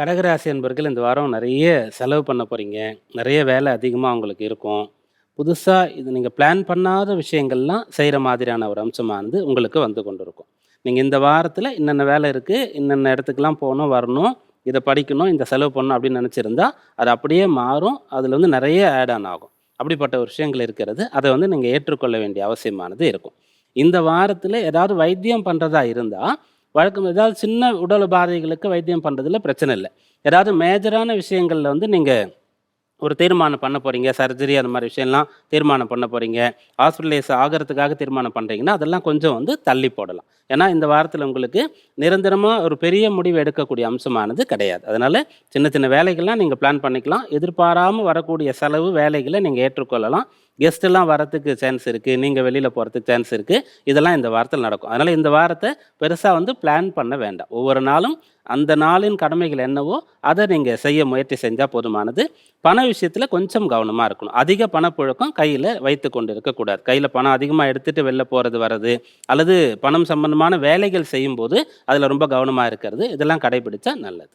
கடகராசி என்பர்கள் இந்த வாரம் நிறைய செலவு பண்ண போகிறீங்க நிறைய வேலை அதிகமாக உங்களுக்கு இருக்கும். புதுசாக இது நீங்கள் பிளான் பண்ணாத விஷயங்கள்லாம் செய்கிற மாதிரியான ஒரு அம்சமானது உங்களுக்கு வந்து கொண்டு இருக்கும் நீங்கள் இந்த வாரத்தில் இன்னென்ன வேலை இருக்குது இன்னென்ன இடத்துக்குலாம் போகணும் வரணும் இதை படிக்கணும் இந்த செலவு பண்ணணும் அப்படின்னு நினச்சிருந்தா அது அப்படியே மாறும். அதில் வந்து நிறைய ஆட் ஆன் ஆகும். அப்படிப்பட்ட ஒரு விஷயங்கள் இருக்கிறது. அதை வந்து நீங்கள் ஏற்றுக்கொள்ள வேண்டிய அவசியமானது இருக்கும். இந்த வாரத்தில் ஏதாவது வைத்தியம் பண்ணுறதா இருந்தால் வழக்கம் ஏதாவது சின்ன உடல் உபாதைகளுக்கு வைத்தியம் பண்ணுறதுல பிரச்சனை இல்லை. ஏதாவது மேஜரான விஷயங்களில் வந்து நீங்கள் ஒரு தீர்மானம் பண்ண போகிறீங்க சர்ஜரி அந்த மாதிரி விஷயம்லாம் தீர்மானம் பண்ண போகிறீங்க ஹாஸ்பிட்டலைஸ் ஆகிறதுக்காக தீர்மானம் பண்ணுறீங்கன்னா அதெல்லாம் கொஞ்சம் வந்து தள்ளி போடலாம். ஏன்னா இந்த வாரத்தில் உங்களுக்கு நிரந்தரமாக ஒரு பெரிய முடிவு எடுக்கக்கூடிய அம்சமானது கிடையாது. அதனால் சின்ன சின்ன வேலைகள்லாம் நீங்கள் பிளான் பண்ணிக்கலாம். எதிர்பாராமல் வரக்கூடிய செலவு வேலைகளை நீங்கள் ஏற்றுக்கொள்ளலாம். கெஸ்டெல்லாம் வரத்துக்கு சான்ஸ் இருக்குது நீங்கள் வெளியில் போகிறதுக்கு சான்ஸ் இருக்குது இதெல்லாம் இந்த வாரத்தில் நடக்கும். அதனால் இந்த வாரத்தை பெருசாக வந்து பிளான் பண்ண வேண்டாம். ஒவ்வொரு நாளும் அந்த நாளின் கடமைகள் என்னவோ அதை நீங்கள் செய்ய முயற்சி செஞ்சால் போதுமானது. பண விஷயத்தில் கொஞ்சம் கவனமாக இருக்கணும். அதிக பணப்புழக்கம் கையில் வைத்து கொண்டு இருக்கக்கூடாது கையில் பணம் அதிகமாக எடுத்துகிட்டு வெளில போகிறது வர்றது அல்லது பணம் சம்பந்தமான வேலைகள் செய்யும்போது அதில் ரொம்ப கவனமாக இருக்கிறது. இதெல்லாம் கடைபிடிச்சா நல்லது.